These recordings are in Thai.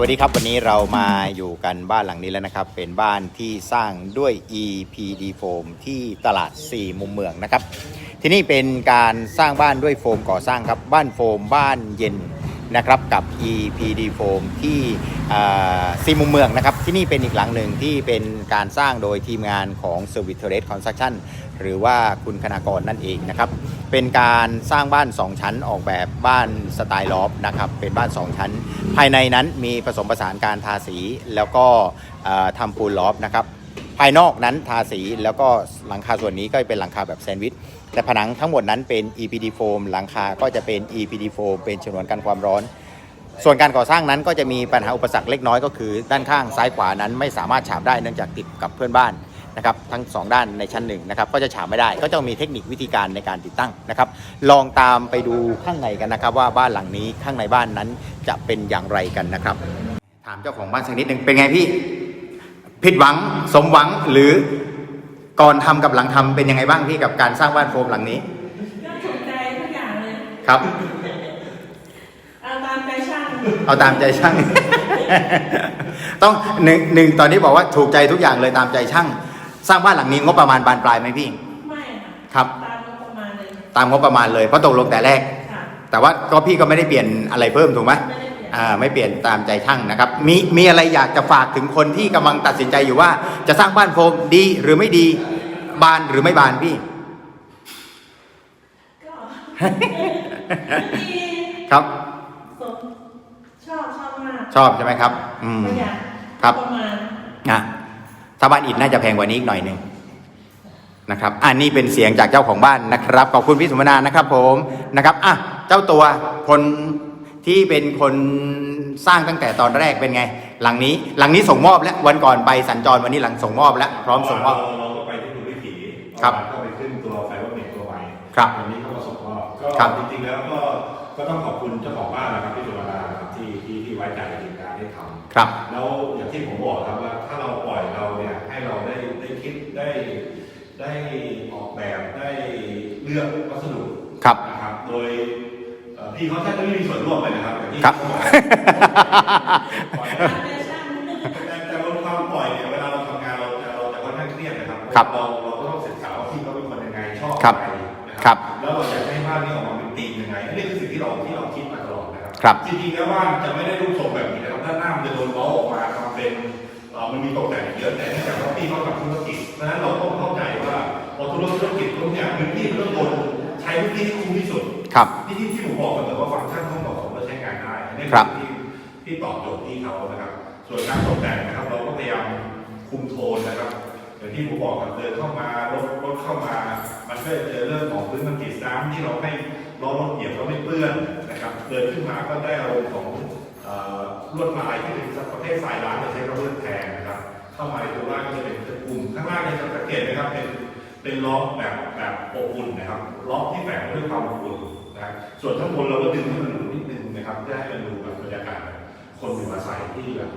วัสดีครับวันนี้เรามาอยู่กันบ้านหลังนี้แล้วนะครับ เป็นบ้านที่สร้างด้วย EPD โฟมที่ตลาด 4 มุมเมืองนะครับ ที่นี่เป็นการสร้างบ้านด้วยโฟมก่อสร้างครับบ้านโฟมบ้านเย็น นะครับกับ EPD Foam ที่อ่าสี่มุมเมืองนะครับที่นี่เป็นอีกหลังหนึ่งที่เป็นการสร้างโดยทีมงานของ Service Terrace Construction หรือว่าคุณคณากรนั่นเองนะครับเป็นการสร้างบ้าน 2 ชั้นออกแบบบ้านสไตล์ลอฟนะครับเป็นบ้าน 2 ชั้น ภายในนั้นมีผสมผสานการทาสีแล้วก็ทำปูนลอฟนะครับ ภายนอกนั้นทาสีแล้วก็หลังคาส่วนนี้ก็เป็นหลังคาแบบแซนด์วิช แต่ผนังทั้งหมดนั้นเป็น EPD foam หลังคาก็จะเป็น EPD foam เป็นฉนวนกันความร้อน ส่วนการก่อสร้างนั้นก็จะมีปัญหาอุปสรรคเล็กน้อยก็คือ ด้านข้างซ้ายขวานั้นไม่สามารถฉาบได้เนื่องจากติดกับเพื่อนบ้านนะครับทั้งสองด้านในชั้นหนึ่งนะครับก็จะฉาบไม่ได้ก็จะมีเทคนิควิธีการในการติดตั้งนะครับ ลองตามไปดูข้างในกันนะครับ ว่าบ้านหลังนี้ข้างในบ้านนั้นจะเป็นอย่างไรกันนะครับ ถามเจ้าของบ้านสักนิดหนึ่งเป็นไงพี่ ผิดหวังสมหวังหรือก่อนทำกับหลังทำเป็นยังไงบ้างพี่กับการสร้างบ้านโฟมหลังนี้ก็ถูกใจทุกอย่างเลยครับ เอาตามใจช่าง เอาตามใจช่าง ต้องหนึ่งหนึ่งตอนนี้บอกว่าถูกใจทุกอย่างเลยตามใจช่าง สร้างบ้านหลังนี้งบประมาณบานปลายไหมพี่ ไม่ค่ะครับตามงบประมาณเลยตามงบประมาณเลยเพราะตกลงแต่แรกค่ะแต่ว่าก็พี่ก็ไม่ได้เปลี่ยนอะไรเพิ่มถูกไหมไม่ ได้เปลี่ยนอ่าไม่เปลี่ยนตามใจช่างนะครับ มีมีอะไรอยากจะฝากถึงคนที่กำลังตัดสินใจอยู่ว่า จะสร้างบ้านโฟมดีหรือไม่ดีบานหรือไม่บานพี่ก็ดีครับสมชอบชอบมากชอบใช่ไหมครับ อืมประหยัดครับประมาณอะถ้าบ้านอิฐน่าจะแพงกว่านี้อีกหน่อยหนึ่งนะครับอันนี้เป็นเสียงจากเจ้าของบ้านนะครับขอบคุณพี่สมนานะครับ ผมนะครับอะเจ้าตัวคน ที่เป็นคนสร้างตั้งแต่ตอนแรกเป็นไง หลังนี้หลังนี้ส่งมอบแล้ววันก่อนไปสัญจรวันนี้หลังส่งมอบแล้วพร้อมส่งมอบ เราเราก็ไปที่ดูวิถีครับก็ไปขึ้นตัวไฟว่าเมกตัวใหม่ครับวันนี้เขามาส่งมอบครัก็บจริงๆแล้วก็ก็ต้องขอบคุณเจ้าของบ้านนะครับพี่สุวรรณานะครับที่ที่ที่ไว้ใจในการได้ทำ ครับ แล้วอย่างที่ผมบอกครับว่าถ้าเราปล่อยเราเนี่ยให้เราได้ได้คิดได้ได้ออกแบบได้เลือกวัสดุครับนะครับ โดยเอ่อ พี่เขาแทบจะไม่มีส่วนร่วมเลยนะครับอย่างที่ครับเขาบอกปล่อยตามใจช่างแต่แต่บนความปล่อยเนี่ยเวลาเราทำงานเราจะเราจะค่อนข้างเครียดนะครับครับเราเราก็ต้องศึกษาว่าพี่เขาเป็นคนยังไงชอบครับอะไรนะครับแล้วเราจะให้บ้านนี้ออกมาเป็นธีมยังไงนี่คือสิ่งที่เราที่เราคิดมาตลอดนะครับครับ จริงๆแล้วบ้านจะไม่ได้รูปทรงแบบนี้นะครับด้านหน้ามันจะโดนเว้าออกมาทำเป็นเอ่อมันมีตกแต่งเยอะแต่เนื่องจากว่าพี่เขาทำธุรกิจเพราะฉะนั้นเราต้องเข้าใจว่าพอธุรกิจทุกอย่างพื้นที่มันต้องโดนใช้พื้นที่ที่คุ้มที่สุด ครับที่ที่ที่ผมบอกกันแต่ว่าฟังก์ชันต้องเหมาะสมและใช้งานได้อันนี้ครับ ที่ที่ตอบโจทย์ที่เขานะครับ ส่วนการตกแต่งนะครับ เราก็พยายามคุมโทนนะครับอย่างที่ผมบอกครับเดินเข้ามารถรถเข้ามา มันก็จะเจอเรื่องของพื้นมันติดน้ำที่เราให้ล้อรถเหยียบแล้วไม่เปื้อนนะครับ เดินขึ้นมาก็ได้อารมณ์ของเอ่อลวดลายที่เป็นประเภทสายล้างจะใช้กระเบื้องแทนนะครับ เข้ามาในตัวบ้านก็จะเป็นกลุ่มข้างล่างเนี่ยจะสังเกตนะครับเป็นเป็นล็อกแบบแบบอบอุ่นนะครับล็อกที่แฝงด้วยความอบอุ่นนะครับ ส่วนข้างบนเราก็ดึงให้มันหนุนนิดนึงนะครับเพื่อให้มันดูแบบบรรยากาศแบบคนอยู่อาศัยที่แบบ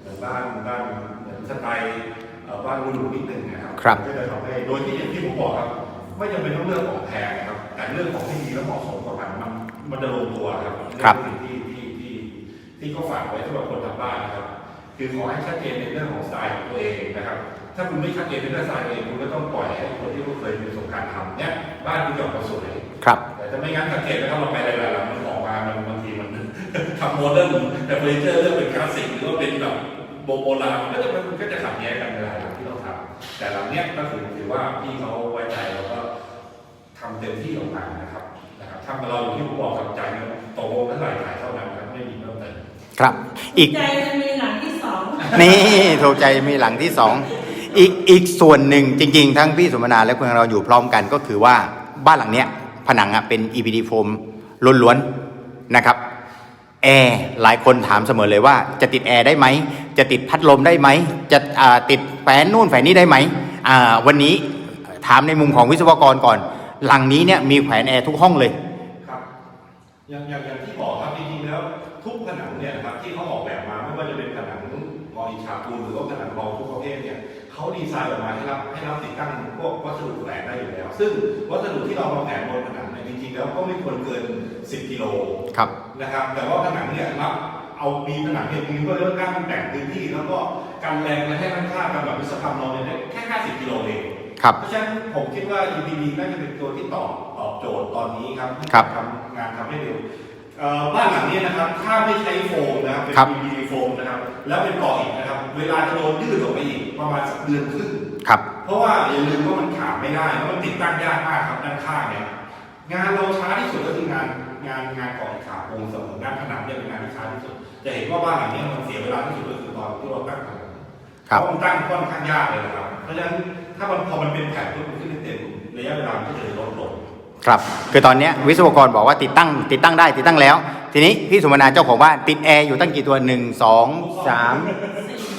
เหมือนบ้านบ้านเหมือนสไตล์เอ่อบ้านหรูๆนิดนึงนะครับครับก็จะทำให้โดยที่อย่างที่ผมบอกครับไม่จำเป็นต้องเลือกของแพงนะครับ แต่เรื่องของที่ดีและเหมาะสมกับมันมันมันจะลงตัวครับครับนี่อสิ่งที่ที่ที่ที่เขาฝากไว้สำหรับคนทำบ้านนะครับ คือขอให้ชัดเจนในเรื่องของสไตล์ของตัวเองนะครับถ้าคุณไม่ชัดเจนในเรื่องสไตล์ตัวเองคุณก็ต้องปล่อยให้คนที่คุณเคยมีประสบการณ์ทำเนี่ยบ้านคุณจะออกมาสวยครับ แต่ถ้าไม่งั้นสังเกตนะครับเราไปหลายๆหลังมันออกมามันบางทีมันทำโมเดิร์นแต่เฟอร์นิเจอร์เลือกเป็นคลาสสิกหรือว่าเป็นแบบโบโบราณมันก็จะมันก็จะขัดแย้งกันในหลายหลังที่เราทำแต่หลังเนี้ยก็ถือถือว่าพี่เขาไว้ใจแล้วก็ทำเต็มที่ออกมานะครับนะครับทำกับเราอยู่ที่ผมบอกกับใจายเงินตกลงเท่าไหร่ขายเท่านั้นครับไม่มีเพิ่มเติมครับ อีกใจจะมีหลังที่สองนี่ถูกใจมีหลังที่สองอีกอีกส่วนหนึ่งจริง ๆ ทั้งพี่สมนาและเพื่อนเราอยู่พร้อมกันก็คือว่าบ้านหลังเนี้ย ผนังอะเป็น EPD โฟมล้วนๆนะครับแอร์หลายคนถามเสมอเลยว่าจะติดแอร์ได้ไหม จะติดพัดลมได้ไหม จะติดแฝนนู่นแฝนนี้ได้ไหมวันนี้ถามในมุมของวิศวกรก่อน หลังนี้เนี่ยมีแขวนแอร์ทุกห้องเลย อย่างอย่างอย่างที่บอกครับจริงๆแล้ว ทุกผนังเนี่ยนะครับที่เขาออกแบบมาไม่ว่าจะเป็นผนังมออิชาปูนหรือว่าผนังรองทุกประเภทเนี่ยเขาดีไซน์ออกมาให้รับให้รับติดตั้งพวกวัสดุแฝงได้อยู่แล้ว ซึ่งวัสดุที่เรามาแฝงบนผนังเนี่ยจริงๆแล้วก็ไม่ควรเกิน 10กิโลครับนะครับ แต่ว่าผนังเนี่ยรับเอามีผนังเนี่ยมีเพื่อเรื่องกั้นแบ่งพื้นที่ แล้วก็กันแรงและให้มันค่ากันแบบวิศวกรรมเราเนี่ยได้แค่ 50กิโลเองครับเพราะฉะนั้นผมคิดว่า EPD น่าจะเป็นตัวที่ตอบตอบ โจทย์ตอนนี้ครับที่ครับทำงานทำให้เร็วเอ่อบ้านหลังนี้นะครับ ถ้าไม่ใช้โฟมนะครับเป็น ครับ EPD โฟมนะครับ แล้วเป็นก่ออิฐนะครับ เวลาจะโดนยืดออกไปอีกประมาณสักเดือนครึ่ง ครับ เพราะว่าอย่าลืมว่ามันขาดไม่ได้แล้วมันติดตั้งยากมากครับด้านข้างเนี่ยงานเราช้าที่สุดก็คืองานงานงานก่ออิฐขาปูนเสมองานผนังเนี่ยเป็นงานที่ช้าที่สุดจะเห็นว่าบ้านหลังนี้มันเสียเวลาที่สุดก็คือตอนที่เราตั้งผนังครับ เพราะมันตั้งค่อนข้างยากเลยนะครับเพราะฉะนั้นถ้ามันพอมันเป็นแผ่นปุ๊บมันขึ้นได้เต็มระยะเวลามันก็จะลดลง ครับคือตอนเนี้ยวิศวกรบอกว่าติดตั้ง ติดตั้งได้ติดตั้งแล้ว ทีนี้พี่สุมนาเจ้าของบ้านติดแอร์อยู่ตั้งกี่ตัวหนึ่งสองสาม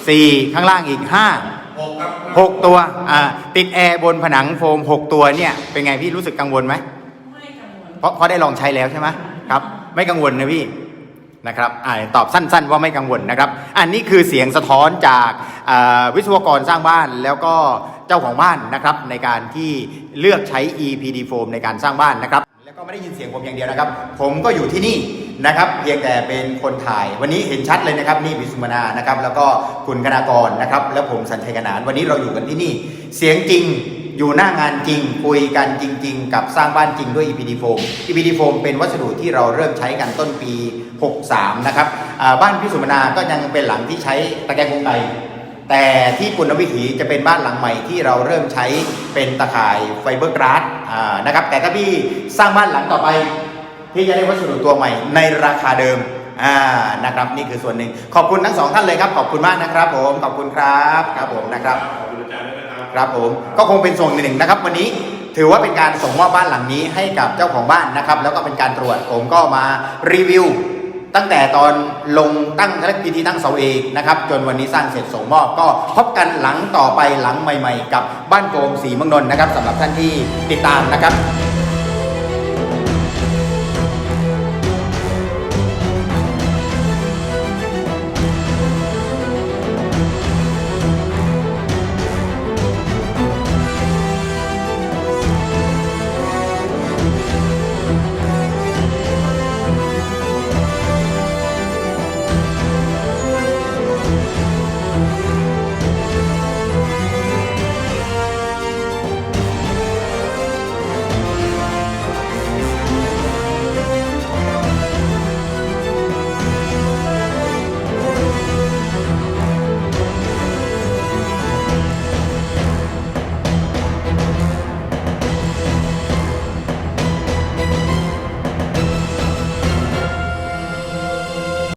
สี่ข้างล่างอีกห้าหกครับหกตัวอ่าติดแอร์บนผนังโฟมหกตัวเนี่ยเป็นไงพี่รู้สึกกังวลไหมไม่กังวลเพราะเพราะได้ลองใช้แล้วใช่ไหมครับ ไม่กังวลนะพี่ นะครับอตอบสั้นๆ ว่าไม่กังวลนะครับ อันนี้คือเสียงสะท้อนจากวิศวกรสร้างบ้านแล้วก็เจ้าของบ้านนะครับในการที่เลือกใช้ EPD foam ในการสร้างบ้านนะครับ แล้วก็ไม่ได้ยินเสียงผมอย่างเดียวนะครับ ผมก็อยู่ที่นี่นะครับเพียงแต่เป็นคนถ่าย วันนี้เห็นชัดเลยนะครับนี่วิสุมนานะครับแล้วก็คุณคณากรนะครับ แล้วผมสัญชัยกนานวันนี้เราอยู่กันที่นี่ เสียงจริงอยู่หน้างานจริงคุยกันจริง ๆ กับสร้างบ้านจริงด้วย EPD foam EPD foam เป็นวัสดุที่เราเริ่มใช้กันต้นปี 63 นะครับอ่าบ้านพี่สุมนาก็ยังเป็นหลังที่ใช้ตะแกรงกรงไกแต่ที่ปุณณวิถีจะเป็นบ้านหลังใหม่ที่เราเริ่มใช้เป็นตะข่ายไฟเบอร์กราสอ่านะครับ แต่ถ้าพี่สร้างบ้านหลังต่อไปพี่จะได้วัสดุตัวใหม่ในราคาเดิมอ่านะครับนี่คือส่วนหนึ่ง ขอบคุณทั้งสองท่านเลยครับ ขอบคุณมากนะครับผมขอบคุณครับครับผมนะครับขอบคุณอาจารย์ด้วยนะครับครับผมก็คงเป็นส่วนหนึ่งนะครับ วันนี้ถือว่าเป็นการส่งมอบบ้านหลังนี้ให้กับเจ้าของบ้านนะครับ แล้วก็เป็นการตรวจผมก็มารีวิว ตั้งแต่ตอนลงตั้งเขาเรียกพิธีตั้งเสาเอกนะครับจนวันนี้สร้างเสร็จส่งมอบก็พบกันหลังต่อไปหลังใหม่ ๆ กับบ้านโกมสีเมืองนนท์นะครับสำหรับท่านที่ติดตามนะครับ